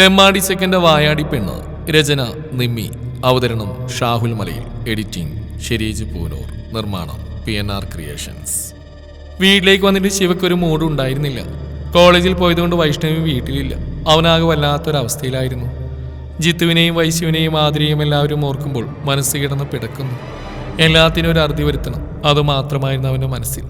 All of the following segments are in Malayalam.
തെമ്മാടി സെക്കൻഡ് വായാടി പെണ്ണ്. രചന നിമ്മി. അവതരണം ഷാഹുൽ മലയിൽ. എഡിറ്റിംഗ് ഷെരീജ് പൂനൂർ. നിർമ്മാണം പി എൻ ആർ ക്രിയേഷൻസ്. വീട്ടിലേക്ക് വന്നിട്ട് ശിവയ്ക്ക് ഒരു മൂഡ് ഉണ്ടായിരുന്നില്ല. കോളേജിൽ പോയതുകൊണ്ട് വൈഷ്ണവി വീട്ടിലില്ല. അവനാകെ വല്ലാത്തൊരവസ്ഥയിലായിരുന്നു. ജിത്തുവിനെയും വൈശുവിനെയും ആതിരയും എല്ലാവരും ഓർക്കുമ്പോൾ മനസ്സ് കിടന്ന് പിടക്കുന്നു. എല്ലാത്തിനും ഒരു അറുതി വരുത്തണം. അതുമാത്രമായിരുന്നു അവന്റെ മനസ്സിൽ.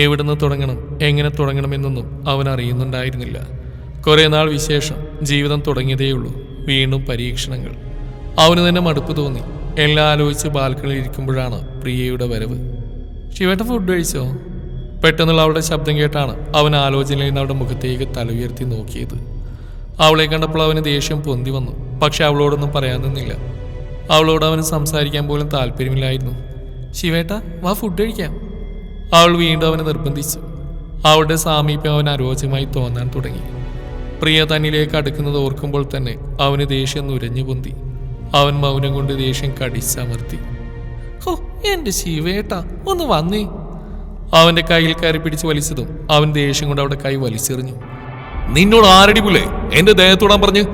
എവിടുന്ന് തുടങ്ങണം എങ്ങനെ തുടങ്ങണമെന്നൊന്നും അവൻ അറിയുന്നുണ്ടായിരുന്നില്ല. കുറേ നാൾ വിശേഷം ജീവിതം തുടങ്ങിയതേയുള്ളൂ. വീണ്ടും പരീക്ഷണങ്ങൾ. അവന് തന്നെ മടുപ്പ് തോന്നി. എല്ലാം ആലോചിച്ച് ബാൽക്കണിയിൽ ഇരിക്കുമ്പോഴാണ് പ്രിയയുടെ വരവ്. ശിവേട്ട ഫുഡ് കഴിച്ചോ? പെട്ടെന്നുള്ള അവളുടെ ശബ്ദം കേട്ടാണ് അവൻ ആലോചനയിൽ നിന്ന് അവളുടെ മുഖത്തേക്ക് തല ഉയർത്തി നോക്കിയത്. അവളെ കണ്ടപ്പോൾ അവന് ദേഷ്യം പൊന്തി വന്നു. പക്ഷെ അവളോടൊന്നും പറയാൻ നിന്നില്ല. അവളോട് അവന് സംസാരിക്കാൻ പോലും താല്പര്യമില്ലായിരുന്നു. ശിവേട്ട വാ ഫുഡ് കഴിക്കാം. അവൾ വീണ്ടും അവനെ നിർബന്ധിച്ചു. അവളുടെ സാമീപ്യം അവൻ അരോചകമായി തോന്നാൻ തുടങ്ങി. പ്രിയ തന്നിലേക്ക് അടുക്കുന്നത് ഓർക്കുമ്പോൾ തന്നെ അവന് ദേഷ്യം നുരഞ്ഞു പൊന്തി. അവൻ മൗനം കൊണ്ട് ദേഷ്യം കടിച്ചമർത്തി. ഹോ എന്റെ ശിവേട്ട ഒന്ന് വന്നേ. അവന്റെ കയ്യിൽ കയറി പിടിച്ച് വലിച്ചതും അവൻ ദേഷ്യം കൊണ്ട് അവിടെ കൈ വലിച്ചെറിഞ്ഞു. നിന്നോട് ആരടി പുല്ലേ എന്റെ ദേഹത്തോടാൻ പറഞ്ഞു.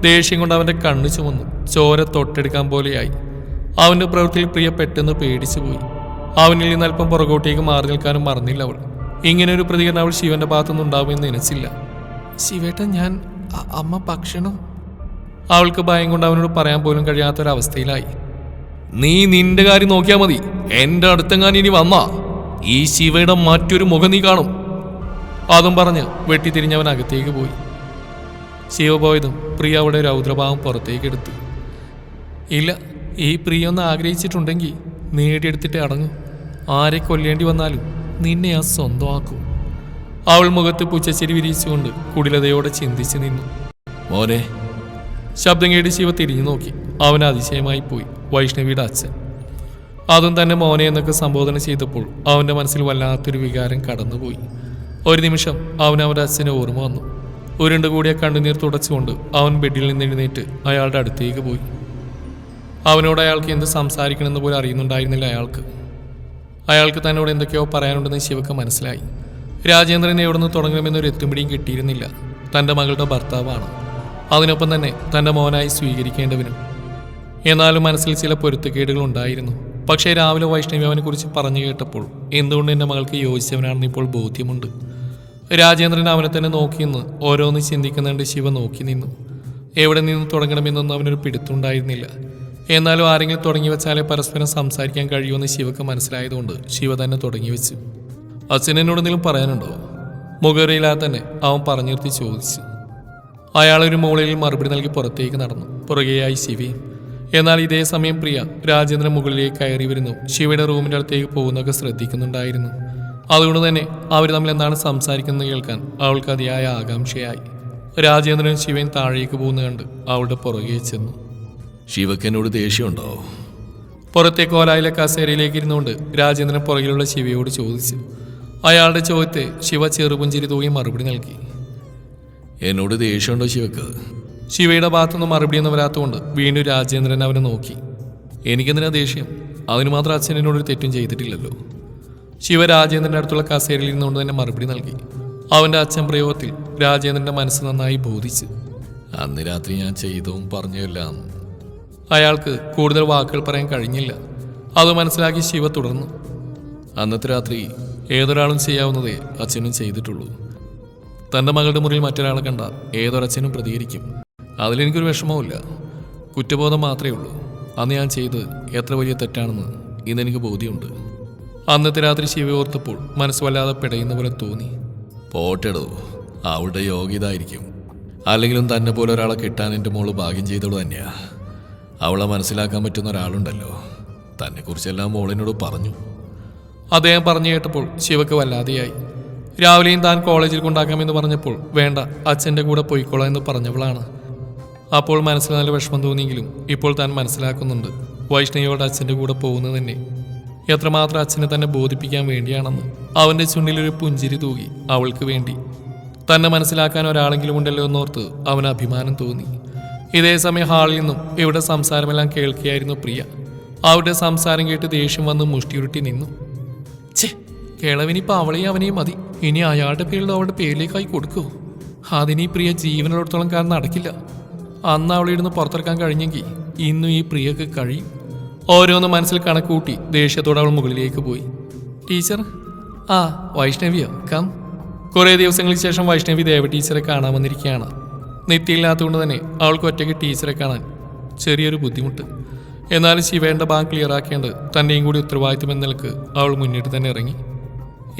ദേഷ്യം കൊണ്ട് അവന്റെ കണ്ണ് ചുമന്നു. ചോര തൊട്ടെടുക്കാൻ പോലെയായി. അവന്റെ പ്രവൃത്തിയിൽ പ്രിയ പെട്ടെന്ന് പേടിച്ചു പോയി അവനിൽ നിന്ന് അല്പം പുറകോട്ടേക്ക് മാറി നിൽക്കാനും മറന്നില്ല അവൾ. ഇങ്ങനെ ഒരു പ്രതികരണം അവൾ ശിവന്റെ ഭാഗത്തുനിന്ന് ഉണ്ടാവുമെന്ന് നനച്ചില്ല. ശിവേട്ട ഞാൻ അമ്മ ഭക്ഷണം. അവൾക്ക് ഭയം കൊണ്ട് അവനോട് പറയാൻ പോലും കഴിയാത്തൊരവസ്ഥയിലായി. നീ നിന്റെ കാര്യം നോക്കിയാ മതി. എന്റെ അടുത്തെങ്ങാൻ ഇനി വന്നാ ഈ ശിവയുടെ മറ്റൊരു മുഖം നീ കാണും. അതും പറഞ്ഞ് വെട്ടിത്തിരിഞ്ഞവൻ അകത്തേക്ക് പോയി. ശിവ പോയതും പ്രിയ അവിടെ രൗദ്രഭാവം പുറത്തേക്ക് എടുത്തു. ഇല്ല ഈ പ്രിയ ഒന്ന് ആഗ്രഹിച്ചിട്ടുണ്ടെങ്കിൽ നേടിയെടുത്തിട്ട് അടങ്ങും. ആരെ കൊല്ലേണ്ടി വന്നാലും നിന്നെ ആ സ്വന്തമാക്കും. അവൾ മുഖത്ത് പുച്ചച്ചിരി വിരിച്ചുകൊണ്ട് കുടിലതയോടെ ചിന്തിച്ചു നിന്നു. മോനെ. ശബ്ദം കേട്ട് ശിവ തിരിഞ്ഞു നോക്കി. അവൻ അതിശയമായി പോയി. വൈഷ്ണവിയുടെ അച്ഛൻ. അതും തന്നെ മോനെ എന്നൊക്കെ സംബോധന ചെയ്തപ്പോൾ അവന്റെ മനസ്സിൽ വല്ലാത്തൊരു വികാരം കടന്നുപോയി. ഒരു നിമിഷം അവൻ അവന്റെ അച്ഛനെ ഓർമ്മ വന്നു. ഉരുണ്ട് കൂടിയ കണ്ണുനീർ തുടച്ചുകൊണ്ട് അവൻ ബെഡിൽ നിന്ന് എഴുന്നേറ്റ് അയാളുടെ അടുത്തേക്ക് പോയി. അവനോട് അയാൾക്ക് എന്ത് സംസാരിക്കണമെന്ന് പോലും അറിയുന്നുണ്ടായിരുന്നില്ല അയാൾക്ക്. അയാൾക്ക് തന്നോട് എന്തൊക്കെയോ പറയാനുണ്ടെന്ന് ശിവക്ക് മനസ്സിലായി. രാജേന്ദ്രൻ എവിടുന്ന് തുടങ്ങണമെന്നൊരു എത്തുമ്പിടിയും കിട്ടിയിരുന്നില്ല. തന്റെ മകളുടെ ഭർത്താവാണ്. അതിനൊപ്പം തന്നെ തന്റെ മോനായി സ്വീകരിക്കേണ്ടവനും. എന്നാലും മനസ്സിൽ ചില പൊരുത്തക്കേടുകൾ ഉണ്ടായിരുന്നു പക്ഷേ രാവിലെ വൈഷ്ണവി അവനെ കുറിച്ച് പറഞ്ഞു കേട്ടപ്പോൾ എന്തുകൊണ്ട് എന്റെ മകൾക്ക് യോജിച്ചവനാണെന്ന് ഇപ്പോൾ ബോധ്യമുണ്ട്. രാജേന്ദ്രൻ അവനെ തന്നെ നോക്കി നിന്ന് ഓരോന്ന് ചിന്തിക്കുന്നുണ്ട് ശിവ നോക്കി നിന്നു. എവിടെ നിന്ന് തുടങ്ങണമെന്നൊന്നും അവനൊരു പിടുത്തുണ്ടായിരുന്നില്ല. എന്നാലും ആരെങ്കിലും തുടങ്ങി വെച്ചാലേ പരസ്പരം സംസാരിക്കാൻ കഴിയുമെന്ന് ശിവക്ക് മനസ്സിലായതുകൊണ്ട് ശിവ തന്നെ തുടങ്ങി വെച്ചു. അച്ഛൻ എന്നോട് എന്തെങ്കിലും പറയാനുണ്ടോ? മുഖറിയില്ലാതെ തന്നെ അവൻ പറഞ്ഞു നിർത്തി ചോദിച്ചു അയാളൊരു മുകളിൽ മറുപടി നൽകി പുറത്തേക്ക് നടന്നു. പുറകെയായി ശിവയും എന്നാൽ ഇതേ സമയം പ്രിയ രാജേന്ദ്രൻ മുകളിലേക്ക് കയറി വരുന്നു. ശിവയുടെ റൂമിന്റെ അടുത്തേക്ക് പോകുന്നതൊക്കെ ശ്രദ്ധിക്കുന്നുണ്ടായിരുന്നു. അതുകൊണ്ട് തന്നെ അവർ തമ്മിൽ എന്താണ് സംസാരിക്കുന്നത് കേൾക്കാൻ അവൾക്ക് അതിയായ ആകാംക്ഷയായി. രാജേന്ദ്രൻ ശിവൻ താഴേക്ക് പോകുന്ന കണ്ട് അവളുടെ പുറകെ ചെന്നു. ശിവക്കനോട് ദേഷ്യമുണ്ടോ? പുറത്തെ കോലായിലെ കസേരയിലേക്ക് ഇരുന്നുകൊണ്ട് രാജേന്ദ്രൻ പുറകിലുള്ള ശിവയോട് ചോദിച്ചു. അയാളുടെ ചോദ്യത്തെ ശിവ ചെറുപുഞ്ചിരി തൂകി മറുപടി നൽകി. എന്നോട് ദേഷ്യമുണ്ടോ ശിവക്ക്? ശിവയുടെ ഭാഗത്തുനിന്ന് മറുപടിയൊന്നും വരാത്തതുകൊണ്ട് വീണ്ടും രാജേന്ദ്രൻ അവനെ നോക്കി. എനിക്കെന്തിനാ ദേഷ്യം? അതിന് മാത്രം അച്ഛൻ എന്നോടൊരു തെറ്റും ചെയ്തിട്ടില്ലല്ലോ. ശിവ രാജേന്ദ്രന്റെ അടുത്തുള്ള കസേരയിൽ നിന്നുകൊണ്ട് തന്നെ മറുപടി നൽകി. അവന്റെ അച്ഛൻ പ്രയോഗത്തിൽ രാജേന്ദ്രന്റെ മനസ്സ് നന്നായി ബോധിച്ച്. അന്ന് രാത്രി ഞാൻ ചെയ്തതും പറഞ്ഞതെല്ലാം അയാൾക്ക് കൂടുതൽ വാക്കുകൾ പറയാൻ കഴിഞ്ഞില്ല. അത് മനസ്സിലാക്കി ശിവ തുടർന്നു. അന്നത്തെ രാത്രി ഏതൊരാളും ചെയ്യാവുന്നതേ അച്ഛനും ചെയ്തിട്ടുള്ളൂ. തന്റെ മകളുടെ മുറിയിൽ മറ്റൊരാളെ കണ്ട ഏതൊരച്ഛനും പ്രതികരിക്കും. അതിലെനിക്കൊരു വിഷമവുമില്ല. കുറ്റബോധം മാത്രമേ ഉള്ളൂ. അന്ന് ഞാൻ ചെയ്ത് എത്ര വലിയ തെറ്റാണെന്ന് ഇന്നെനിക്ക് ബോധ്യമുണ്ട്. അന്നത്തെ രാത്രി ശിവ ഓർത്തപ്പോൾ മനസ്സ് വല്ലാതെ പിടയുന്ന പോലെ തോന്നി. പോട്ടെടോ അവളുടെ യോഗ്യത ആയിരിക്കും അല്ലെങ്കിലും തന്നെ പോലെ ഒരാളെ കിട്ടാൻ എന്റെ മോൾ ഭാഗ്യം ചെയ്തോളൂ തന്നെയാ. അവളെ മനസ്സിലാക്കാൻ പറ്റുന്ന ഒരാളുണ്ടല്ലോ. തന്നെക്കുറിച്ചെല്ലാം മോളിനോട് പറഞ്ഞു. അദ്ദേഹം പറഞ്ഞു കേട്ടപ്പോൾ ശിവക്ക് വല്ലാതെയായി. രാവിലെയും താൻ കോളേജിൽ കൊണ്ടാക്കാമെന്ന് പറഞ്ഞപ്പോൾ വേണ്ട അച്ഛന്റെ കൂടെ പോയിക്കോളാം എന്ന് പറഞ്ഞവളാണ്. അപ്പോൾ മനസ്സിൽ നല്ല വിഷമം തോന്നിയെങ്കിലും ഇപ്പോൾ താൻ മനസ്സിലാക്കുന്നുണ്ട് വൈഷ്ണവിയോട് അച്ഛന്റെ കൂടെ പോകുന്നത് തന്നെ. എത്രമാത്രം അച്ഛനെ തന്നെ ബോധിപ്പിക്കാൻ വേണ്ടിയാണെന്ന്. അവന്റെ ചുണ്ടിലൊരു പുഞ്ചിരി തൂകി അവൾക്ക് വേണ്ടി. തന്നെ മനസ്സിലാക്കാൻ ഒരാളെങ്കിലും ഉണ്ടല്ലോ എന്നോർത്ത് അവന് അഭിമാനം തോന്നി. ഇതേ സമയം ഹാളിൽ നിന്നും ഇവിടെ സംസാരമെല്ലാം കേൾക്കുകയായിരുന്നു പ്രിയ. അവരുടെ സംസാരം കേട്ട് ദേഷ്യം വന്ന് മുഷ്ടിയുരുട്ടി നിന്നു. കിളവിനിപ്പോൾ അവളെയും അവനെയും മതി. ഇനി അയാളുടെ പേരിൽ അവളുടെ പേരിലേക്കായി കൊടുക്കൂ. അതിന് പ്രിയ ജീവനോടത്തോളം കാരണം നടക്കില്ല. അന്ന് അവളെ ഇരുന്ന് പുറത്തിറക്കാൻ കഴിഞ്ഞെങ്കിൽ ഇന്നും ഈ പ്രിയക്ക് കഴിയും. ഓരോന്ന് മനസ്സിൽ കണക്കൂട്ടി ദേഷ്യത്തോടെ അവൾ മുകളിലേക്ക് പോയി. ടീച്ചർ? ആ വൈഷ്ണവിയോ? കം. കുറേ ദിവസങ്ങൾക്ക് ശേഷം വൈഷ്ണവി ദേവ ടീച്ചറെ കാണാൻ വന്നിരിക്കുകയാണ്. നിത്യയില്ലാത്തതുകൊണ്ട് തന്നെ അവൾക്ക് ഒറ്റയ്ക്ക് ടീച്ചറെ കാണാൻ ചെറിയൊരു ബുദ്ധിമുട്ട്. എന്നാലും ശിവേണ്ട ബാങ്ക് ക്ലിയർ ആക്കേണ്ടത് തന്നെയും കൂടി ഉത്തരവാദിത്വം എന്ന നിലയ്ക്ക് അവൾ മുന്നിട്ട് തന്നെ ഇറങ്ങി.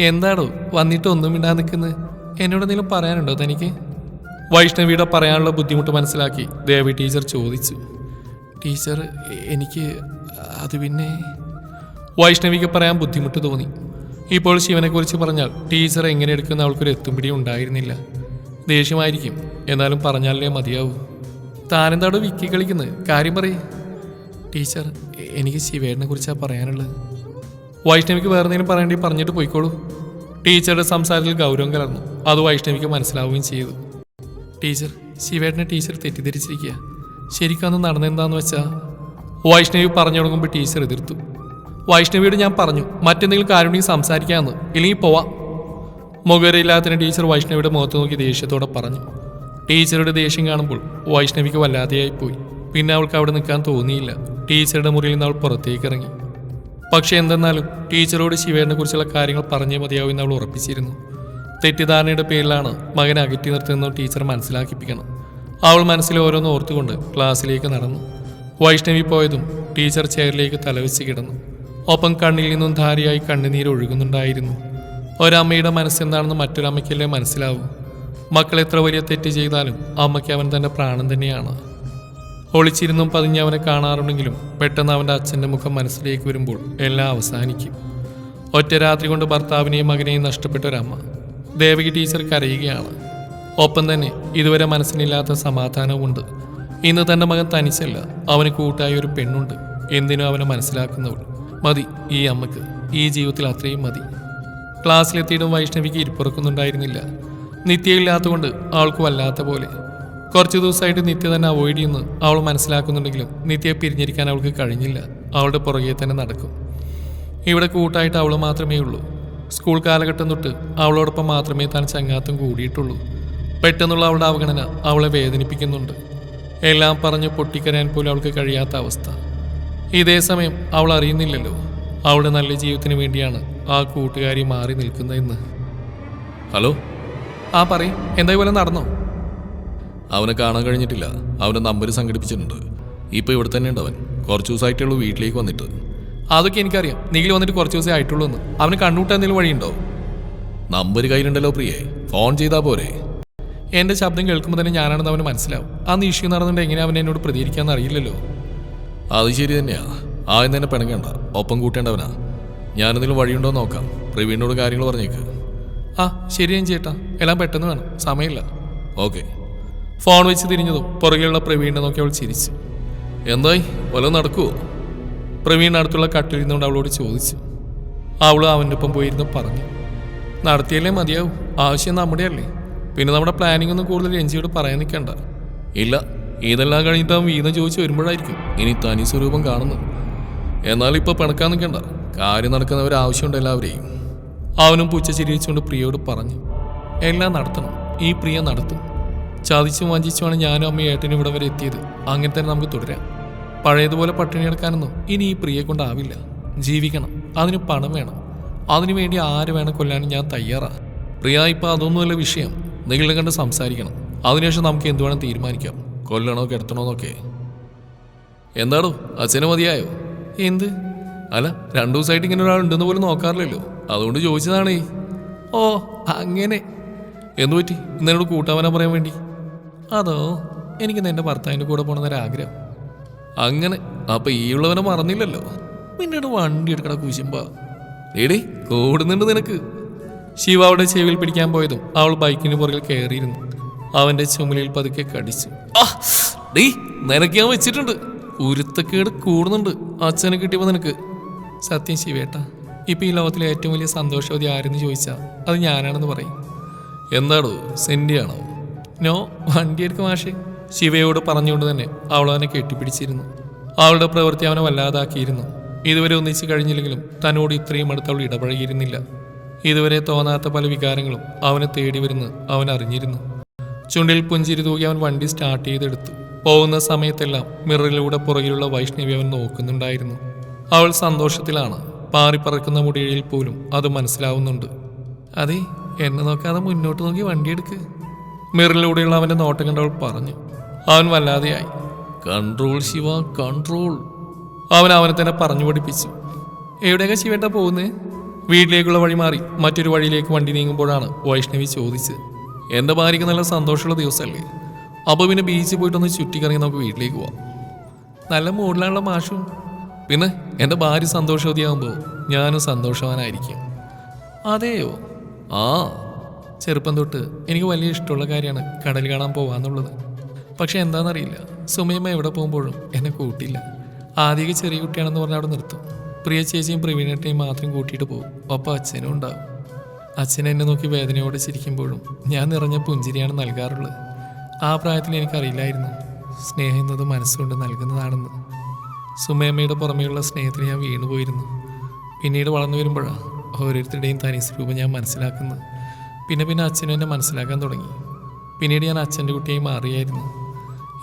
എന്താടോ വന്നിട്ട് ഒന്നും ഇണ്ടാ നിൽക്കുന്നത് എന്നോട് എന്തെങ്കിലും പറയാനുണ്ടോ തനിക്ക്? വൈഷ്ണവിയുടെ പറയാനുള്ള ബുദ്ധിമുട്ട് മനസ്സിലാക്കി ദേവി ടീച്ചർ ചോദിച്ചു. ടീച്ചർ എനിക്ക് അത് പിന്നെ വൈഷ്ണവിക്ക് പറയാൻ ബുദ്ധിമുട്ട് തോന്നി. ഇപ്പോൾ ശിവനെക്കുറിച്ച് പറഞ്ഞാൽ ടീച്ചർ എങ്ങനെ എടുക്കുന്ന അവൾക്കൊരു എത്തുംപിടി ഉണ്ടായിരുന്നില്ല. ദേഷ്യമായിരിക്കും. എന്നാലും പറഞ്ഞാലേ മതിയാവൂ. താനെന്താടോ വിക്കി കളിക്കുന്നത് കാര്യം പറയേ. ടീച്ചർ എനിക്ക് ശിവേടിനെ കുറിച്ചാണ് പറയാനുള്ളത്. വൈഷ്ണവിക്ക് വേറെ എന്തെങ്കിലും പറയേണ്ടി പറഞ്ഞിട്ട് പോയിക്കോളൂ. ടീച്ചറുടെ സംസാരത്തിൽ ഗൗരവം കലർന്നു. അത് വൈഷ്ണവിക്ക് മനസ്സിലാവുകയും ചെയ്തു. ടീച്ചർ ശിവേട്ടനെ ടീച്ചർ തെറ്റിദ്ധരിച്ചിരിക്കുക ശരിക്കും അന്ന് നടന്നെന്താന്ന് വെച്ചാൽ വൈഷ്ണവി പറഞ്ഞു തുടങ്ങുമ്പോൾ ടീച്ചർ എതിർത്തു. വൈഷ്ണവിയോട് ഞാൻ പറഞ്ഞു മറ്റെന്തെങ്കിലും കാര്യമുണ്ടെങ്കിൽ സംസാരിക്കാമെന്ന് ഇല്ലെങ്കിൽ പോവാം. മുഖരില്ലാത്തതിന് ടീച്ചർ വൈഷ്ണവിയുടെ മുഖത്ത് നോക്കി ദേഷ്യത്തോടെ പറഞ്ഞു. ടീച്ചറുടെ ദേഷ്യം കാണുമ്പോൾ വൈഷ്ണവിക്ക് വല്ലാതെയായി പോയി. പിന്നെ അവൾക്ക് അവിടെ നിൽക്കാൻ തോന്നിയില്ല. ടീച്ചറുടെ മുറിയിൽ നിന്ന് അവൾ പുറത്തേക്ക് ഇറങ്ങി. പക്ഷെ എന്തെന്നാലും ടീച്ചറോട് ശിവേറിനെ കുറിച്ചുള്ള കാര്യങ്ങൾ പറഞ്ഞേ മതിയാവും എന്ന് അവൾ ഉറപ്പിച്ചിരുന്നു. തെറ്റിദ്ധാരണയുടെ പേരിലാണ് മകനെ അകറ്റി നിർത്തുന്നത് ടീച്ചർ മനസ്സിലാക്കിപ്പിക്കണം. അവൾ മനസ്സിൽ ഓരോന്ന് ഓർത്തുകൊണ്ട് ക്ലാസ്സിലേക്ക് നടന്നു. വൈഷ്ണവി പോയതും ടീച്ചർ ചെയറിലേക്ക് തലവെച്ച് കിടന്നു. ഒപ്പം കണ്ണിൽ നിന്നും ധാരയായി കണ്ണുനീര് ഒഴുകുന്നുണ്ടായിരുന്നു. ഒരമ്മയുടെ മനസ്സെന്താണെന്ന് മറ്റൊരമ്മയ്ക്കല്ലേ മനസ്സിലാവും. മക്കൾ എത്ര വലിയ തെറ്റ് ചെയ്താലും അമ്മയ്ക്ക് അവൻ തന്റെ പ്രാണൻ തന്നെയാണ്. ഒളിച്ചിരുന്നും പതിഞ്ഞ് അവനെ കാണാറുണ്ടെങ്കിലും പെട്ടെന്ന് അവന്റെ അച്ഛന്റെ മുഖം മനസ്സിലേക്ക് വരുമ്പോൾ എല്ലാം അവസാനിക്കും. ഒറ്റ രാത്രി കൊണ്ട് ഭർത്താവിനെയും മകനെയും നഷ്ടപ്പെട്ട ഒരമ്മ ദേവകി ടീച്ചർ കരയുകയാണ്. ഒപ്പം തന്നെ ഇതുവരെ മനസ്സിനില്ലാത്ത സമാധാനവുമുണ്ട് ഇന്ന് തന്റെ മകൻ തനിച്ചല്ല അവന് കൂട്ടായ ഒരു പെണ്ണുണ്ട്. എന്തിനും അവനെ മനസ്സിലാക്കുന്നവൾ. മതി ഈ അമ്മയ്ക്ക് ഈ ജീവിതത്തിൽ അത്രയും മതി. ക്ലാസ്സിലെത്തിയിട്ടും വൈഷ്ണവിക്ക് ഇരിപ്പുറക്കുന്നുണ്ടായിരുന്നില്ല. നിത്യയില്ലാത്തതുകൊണ്ട് അവൾക്ക് വല്ലാത്ത പോലെ കുറച്ച് ദിവസമായിട്ട് നിത്യ തന്നെ അവോയ്ഡ് ചെയ്യുന്നു. അവൾ മനസ്സിലാക്കുന്നുണ്ടെങ്കിലും നിത്യയെ പിരിഞ്ഞിരിക്കാൻ അവൾക്ക് കഴിഞ്ഞില്ല. അവളുടെ പുറകെ തന്നെ നടക്കും. ഇവിടെ കൂട്ടായിട്ട് അവൾ മാത്രമേ ഉള്ളൂ. സ്കൂൾ കാലഘട്ടം തൊട്ട് അവളോടൊപ്പം മാത്രമേ താൻ ചങ്ങാത്തം കൂടിയിട്ടുള്ളൂ. പെട്ടെന്നുള്ള അവളുടെ അവഗണന അവളെ വേദനിപ്പിക്കുന്നുണ്ട്. എല്ലാം പറഞ്ഞ് പൊട്ടിക്കരയാൻ പോലും അവൾക്ക് കഴിയാത്ത അവസ്ഥ. ഇതേ സമയം അവൾ അറിയുന്നില്ലല്ലോ. അവളുടെ നല്ല ജീവിതത്തിന് വേണ്ടിയാണ് ആ കൂട്ടുകാരി മാറി നിൽക്കുന്നതെന്ന്. ഹലോ? ആ പറയും. എന്താ പോലെ നടന്നോ? അവനെ കാണാൻ കഴിഞ്ഞിട്ടില്ല. അവന്റെ നമ്പർ സംഘടിപ്പിച്ചിട്ടുണ്ട്. ഇപ്പോൾ ഇവിടെ തന്നെ ഉണ്ട് അവൻ. കുറച്ച് ദിവസമായിട്ടേ ഉള്ളൂ വീട്ടിലേക്ക് വന്നിട്ട്. അതൊക്കെ എനിക്കറിയാം. നീൽ വന്നിട്ട് കുറച്ച് ദിവസമേ ആയിട്ടുള്ളൂ എന്ന്. അവന് കണ്ണൂട്ടാൻ എന്തെങ്കിലും വഴിയുണ്ടോ? നമ്പർ കയ്യിലുണ്ടല്ലോ പ്രിയേ. ഫോൺ ചെയ്താൽ പോരെ. എന്റെ ശബ്ദം കേൾക്കുമ്പോൾ തന്നെ ഞാനാണെന്ന് അവന് മനസ്സിലാവും. അന്ന് ഇഷ്യൂ നടന്നിട്ട് എങ്ങനെ അവൻ എന്നോട് പ്രതികരിക്കാമെന്ന് അറിയില്ലല്ലോ. അത് ശരി തന്നെയാ. ആദ്യം തന്നെ പിണങ്ങണ്ട. ഒപ്പം കൂട്ടേണ്ടവനാ. ഞാനെന്തെങ്കിലും വഴിയുണ്ടോ നോക്കാം. പ്രവീണിനോട് കാര്യങ്ങൾ പറഞ്ഞേക്ക്. ആ ശരി ഞാൻ ചേട്ടാ എല്ലാം പെട്ടെന്ന് വേണം. സമയമില്ല. ഓക്കെ. ഫോൺ വെച്ച് തിരിഞ്ഞതും പുറകെയുള്ള പ്രവീണിനെ നോക്കി അവൾ ചിരിച്ചു. എന്തായി? വല്ല നടക്കുമോ പ്രവീൺ അടുത്തുള്ള കട്ടിലിരുന്നുകൊണ്ട് അവളോട് ചോദിച്ചു. അവൾ അവന്റെ ഒപ്പം പോയിരുന്നു പറഞ്ഞു. നടത്തിയല്ലേ മതിയാവും. ആവശ്യം നമ്മുടെ അല്ലേ പിന്നെ നമ്മുടെ പ്ലാനിംഗ് ഒന്നും കൂടുതൽ രഞ്ജിയോട് പറയാൻ നിൽക്കണ്ട. ഇല്ല. ഇതെല്ലാം കഴിഞ്ഞിട്ട് അവൻ വീതം ചോദിച്ച് വരുമ്പോഴായിരിക്കും ഇനി തനി സ്വരൂപം കാണുന്നു എന്നാൽ ഇപ്പോൾ പിണക്കാൻ നിൽക്കണ്ട. കാര്യം നടക്കുന്നവർ ആവശ്യമുണ്ട് എല്ലാവരെയും. അവനും പുച്ച ചിരിച്ചുകൊണ്ട് പ്രിയോട് പറഞ്ഞു. എല്ലാം നടത്തണം. ഈ പ്രിയ നടത്തും. ചതിച്ചും വഞ്ചിച്ചുമാണ് ഞാനും അമ്മയും ഏട്ടനും ഇവിടെ വരെ എത്തിയത്. അങ്ങനെ തന്നെ നമുക്ക് തുടരാം. പഴയതുപോലെ പട്ടിണി കിടക്കാനൊന്നും ഇനി ഈ പ്രിയെ കൊണ്ടാവില്ല. ജീവിക്കണം. അതിന് പണം വേണം. അതിനുവേണ്ടി ആര് വേണം കൊല്ലാനും ഞാൻ തയ്യാറാണ് പ്രിയ ഇപ്പം അതൊന്നുമല്ല വിഷയം. നിങ്ങളെ കണ്ട് സംസാരിക്കണം. അതിനുശേഷം നമുക്ക് എന്ത് വേണം തീരുമാനിക്കാം. കൊല്ലണോ കിടത്തണോ എന്നൊക്കെ. എന്താടോ അച്ഛന് മതിയായോ? എന്ത്? അല്ല രണ്ടു ദിവസമായിട്ട് ഇങ്ങനെ ഒരാളുണ്ടെന്ന് പോലും നോക്കാറില്ലല്ലോ. അതുകൊണ്ട് ചോദിച്ചതാണേ. ഓ അങ്ങനെ. എന്തു പറ്റി ഇന്നോട് കൂട്ടാവനാ പറയാൻ വേണ്ടി? അതോ എനിക്ക് നിന്റെ ഭർത്താവിന്റെ കൂടെ പോകണമെന്നൊരാഗ്രഹം അങ്ങനെ അപ്പൊ ഈ ഉള്ളവനെ മറന്നില്ലല്ലോ? പിന്നീട് വണ്ടി എടുക്കണ കുശുമ്പ. എടി കൂടുന്നുണ്ട് നിനക്ക്. ശിവ അവിടെ ചെവിയിൽ പിടിക്കാൻ പോയതും അവൾ ബൈക്കിന് പുറകിൽ കയറിയിരുന്നു അവന്റെ ചുമലിൽ പതുക്കെ കടിച്ചു. ഡീ നിനക്ക് ഞാൻ വെച്ചിട്ടുണ്ട്. ഉരുത്തക്കേട് കൂടുന്നുണ്ട്. അച്ഛനെ കിട്ടിയപ്പോ നിനക്ക്. സത്യം ശിവേട്ടാ ഇപ്പൊ ഈ ലോകത്തിലെ ഏറ്റവും വലിയ സന്തോഷവതി ആരെന്ന് ചോദിച്ചാ അത് ഞാനാണെന്ന് പറയും. എന്താണോ സെന്റിയാണോ? നോ വണ്ടി മാഷേ. മാഷെ ശിവയോട് പറഞ്ഞുകൊണ്ട് തന്നെ അവൾ അവനെ കെട്ടിപ്പിടിച്ചിരുന്നു. അവളുടെ പ്രവൃത്തി അവനെ വല്ലാതാക്കിയിരുന്നു. ഇതുവരെ ഒന്നിച്ചു കഴിഞ്ഞില്ലെങ്കിലും തന്നോട് ഇത്രയും അടുത്ത് അവൾ ഇടപഴകിയിരുന്നില്ല. ഇതുവരെ തോന്നാത്ത പല വികാരങ്ങളും അവനെ തേടി വരുന്ന അവൻ അറിഞ്ഞിരുന്നു. ചുണ്ടിൽ പുഞ്ചിരി തൂകി അവൻ വണ്ടി സ്റ്റാർട്ട് ചെയ്തെടുത്തു. പോകുന്ന സമയത്തെല്ലാം മിററിലൂടെ പുറകിലുള്ള വൈഷ്ണവി അവൻ നോക്കുന്നുണ്ടായിരുന്നു. അവൾ സന്തോഷത്തിലാണ്. പാറിപ്പറക്കുന്ന മുടിയിൽ പോലും അത് മനസ്സിലാവുന്നുണ്ട്. അതെ എന്നെ നോക്കാതെ മുന്നോട്ട് നോക്കി വണ്ടിയെടുക്ക് മിററിലൂടെയുള്ള അവന്റെ നോട്ടം കണ്ടവൾ പറഞ്ഞു. അവൻ വല്ലാതെയായി. Control Shiva control. അവൻ അവനെ തന്നെ പറഞ്ഞു പഠിപ്പിച്ചു. എവിടെയൊക്കെ ശിവേട്ട പോകുന്നത് വീട്ടിലേക്കുള്ള വഴി മാറി മറ്റൊരു വഴിയിലേക്ക് വണ്ടി നീങ്ങുമ്പോഴാണ് വൈഷ്ണവി ചോദിച്ചത്. എന്റെ ഭാര്യയ്ക്ക് നല്ല സന്തോഷമുള്ള ദിവസമല്ലേ? അപ്പോൾ പിന്നെ ബീച്ചിൽ പോയിട്ടൊന്ന് ചുറ്റിക്കറങ്ങി നമുക്ക് വീട്ടിലേക്ക് പോവാം. നല്ല മൂഡിലാണുള്ള മാഷും. പിന്നെ എന്റെ ഭാര്യ സന്തോഷവതിയാകുമ്പോൾ ഞാനും സന്തോഷവാനായിരിക്കും. അതെയോ? ആ. ചെറുപ്പം തൊട്ട് എനിക്ക് വലിയ ഇഷ്ടമുള്ള കാര്യമാണ് കടൽ കാണാൻ പോവാന്നുള്ളത്. പക്ഷെ എന്താണെന്നറിയില്ല. സുമയമ്മ എവിടെ പോകുമ്പോഴും എന്നെ കൂട്ടില്ല. ആദ്യമൊക്കെ ചെറിയ കുട്ടിയാണെന്ന് പറഞ്ഞാൽ അവിടെ നിർത്തും. പ്രിയ ചേച്ചിയും പ്രവീണേട്ടയും മാത്രം കൂട്ടിയിട്ട് പോകും. ഒപ്പം അച്ഛനും ഉണ്ടാവും. അച്ഛൻ എന്നെ നോക്കി വേദനയോടെ ചിരിക്കുമ്പോഴും ഞാൻ നിറഞ്ഞ പുഞ്ചിരിയാണ് നൽകാറുള്ളത്. ആ പ്രായത്തിൽ എനിക്കറിയില്ലായിരുന്നു സ്നേഹം എന്നത് മനസ്സുകൊണ്ട് നൽകുന്നതാണെന്ന്. സുമയമ്മയുടെ പുറമെയുള്ള സ്നേഹത്തിൽ ഞാൻ വീണുപോയിരുന്നു. പിന്നീട് വളർന്നു വരുമ്പോഴാണ് ഓരോരുത്തരുടെയും തനി സ്വരൂപം ഞാൻ മനസ്സിലാക്കുന്നത്. പിന്നെ പിന്നെ അച്ഛനും എന്നെ മനസ്സിലാക്കാൻ തുടങ്ങി. പിന്നീട് ഞാൻ അച്ഛന്റെ കുട്ടിയായി മാറിയായിരുന്നു.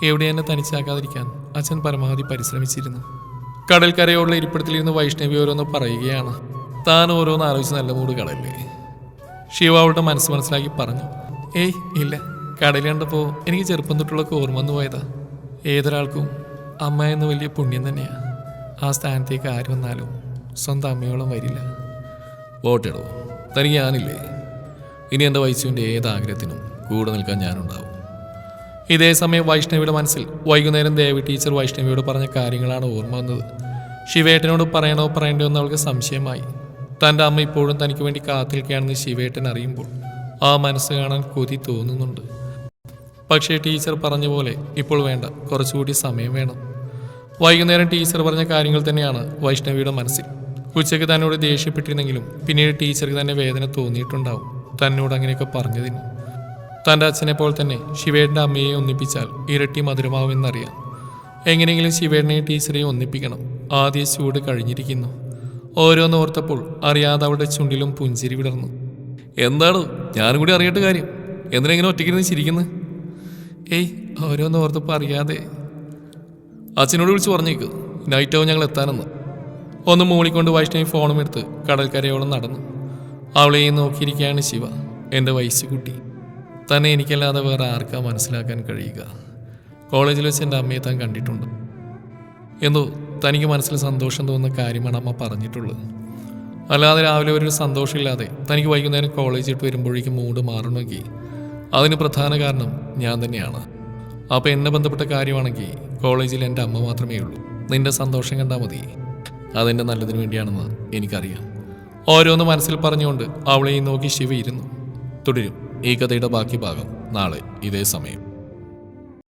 എവിടെ എന്നെ തനിച്ചാക്കാതിരിക്കാൻ അച്ഛൻ പരമാവധി പരിശ്രമിച്ചിരുന്നു. കടൽക്കരയോടുള്ള ഇരിപ്പിടത്തിലിരുന്ന് വൈഷ്ണവി ഓരോന്ന് പറയുകയാണ്. താൻ ഓരോന്ന് ആലോചിച്ച് നല്ല മൂട് കടലേ ശിവ അവളുടെ മനസ്സ് മനസ്സിലാക്കി പറഞ്ഞു ഏയ് ഇല്ല. കടൽ കണ്ടപ്പോൾ എനിക്ക് ചെറുപ്പം തൊട്ടുള്ള ഓർമ്മ വന്നു പോയതാ. ഏതൊരാൾക്കും അമ്മ എന്ന് വലിയ പുണ്യം തന്നെയാണ് ആ സ്ഥാനത്തേക്ക് ആര് വന്നാലും സ്വന്തം അമ്മയോളം വരില്ല. പോട്ടെടോ. തനിക്ക് ഞാനില്ലേ? ഇനി എന്റെ വൈശുവിന്റെ ഏത് ആഗ്രഹത്തിനും കൂടെ നിൽക്കാൻ ഞാനുണ്ടാവും. ഇതേ സമയം വൈഷ്ണവിയുടെ മനസ്സിൽ വൈകുന്നേരം ദേവി ടീച്ചർ വൈഷ്ണവിയോട് പറഞ്ഞ കാര്യങ്ങളാണ് ഓർമ്മ വന്നത്. ശിവേട്ടനോട് പറയണോ പറയണ്ടോ എന്ന് അവൾക്ക് സംശയമായി. തന്റെ അമ്മ ഇപ്പോഴും തനിക്ക് വേണ്ടി കാത്തിരിക്കുകയാണെന്ന് ശിവേട്ടൻ അറിയുമ്പോൾ ആ മനസ്സ് കാണാൻ കൊതി തോന്നുന്നുണ്ട്. പക്ഷേ ടീച്ചർ പറഞ്ഞ പോലെ ഇപ്പോൾ വേണ്ട കുറച്ചുകൂടി സമയം വേണം. വൈകുന്നേരം ടീച്ചർ പറഞ്ഞ കാര്യങ്ങൾ തന്നെയാണ് വൈഷ്ണവിയുടെ മനസ്സിൽ. ഉച്ചയ്ക്ക് തന്നോട് ദേഷ്യപ്പെട്ടിരുന്നെങ്കിലും പിന്നീട് ടീച്ചർക്ക് തന്നെ വേദന തോന്നിയിട്ടുണ്ടാവും. തന്നോട് അങ്ങനെയൊക്കെ പറഞ്ഞതിന്. തന്റെ അച്ഛനെ പോലെ തന്നെ ശിവേട്ടന്റെ അമ്മയെ ഒന്നിപ്പിച്ചാൽ ഇരട്ടി മധുരമാവുമെന്നറിയാം. എങ്ങനെയെങ്കിലും ശിവേട്ടനെയും ടീച്ചറെയും ഒന്നിപ്പിക്കണം. ആദ്യ ചൂട് കഴിഞ്ഞിരിക്കുന്നു. ഓരോന്ന് ഓർത്തപ്പോൾ അറിയാതെ അവളുടെ ചുണ്ടിലും പുഞ്ചിരി വിടർന്നു. എന്താണ്? ഞാനും കൂടി അറിയട്ടെ കാര്യം എന്തിനെങ്ങനെ ഒറ്റയ്ക്കിരുന്ന് ചിരിക്കുന്നു? ഏയ് ഓരോന്ന് ഓർത്തപ്പോൾ അറിയാതെ. അച്ഛനോട് വിളിച്ച് പറഞ്ഞേക്ക്. നൈറ്റ് ആവും ഞങ്ങൾ എത്താനെന്ന്. ഒന്ന് മൂളിക്കൊണ്ട് വൈഷ്ണവി ഫോണും എടുത്ത് കടൽക്കരയോളം നടന്നു. അവളെയും നോക്കിയിരിക്കുകയാണ് ശിവ. എന്റെ വയസ്സുകുട്ടി. തന്നെ എനിക്കല്ലാതെ വേറെ ആർക്കാ മനസ്സിലാക്കാൻ കഴിയുക? കോളേജിൽ വെച്ച് എന്റെ അമ്മയെ താൻ കണ്ടിട്ടുണ്ട്. എന്തോ തനിക്ക് മനസ്സിൽ സന്തോഷം തോന്നുന്ന കാര്യമാണ് അമ്മ പറഞ്ഞിട്ടുള്ളത്. അല്ലാതെ രാവിലെ ഒരു സന്തോഷമില്ലാതെ തനിക്ക് വൈകുന്നേരം കോളേജിൽ ഇട്ട് വരുമ്പോഴേക്കും മൂഡ് മാറണമെങ്കിൽ അതിന് പ്രധാന കാരണം ഞാൻ തന്നെയാണ്. അപ്പോൾ എന്നെ ബന്ധപ്പെട്ട കാര്യമാണെങ്കിൽ കോളേജിൽ എന്റെ അമ്മ മാത്രമേ ഉള്ളൂ. നിന്റെ സന്തോഷം കണ്ടാൽ മതി. അതെന്റെ നല്ലതിന് വേണ്ടിയാണെന്ന് എനിക്കറിയാം. ഓരോന്ന് മനസ്സിൽ പറഞ്ഞുകൊണ്ട് അവളെയും നോക്കി ശിവ ഇരുന്നു. തുടരും. ഈ കഥയുടെ ബാക്കി ഭാഗം നാളെ ഇതേ സമയം.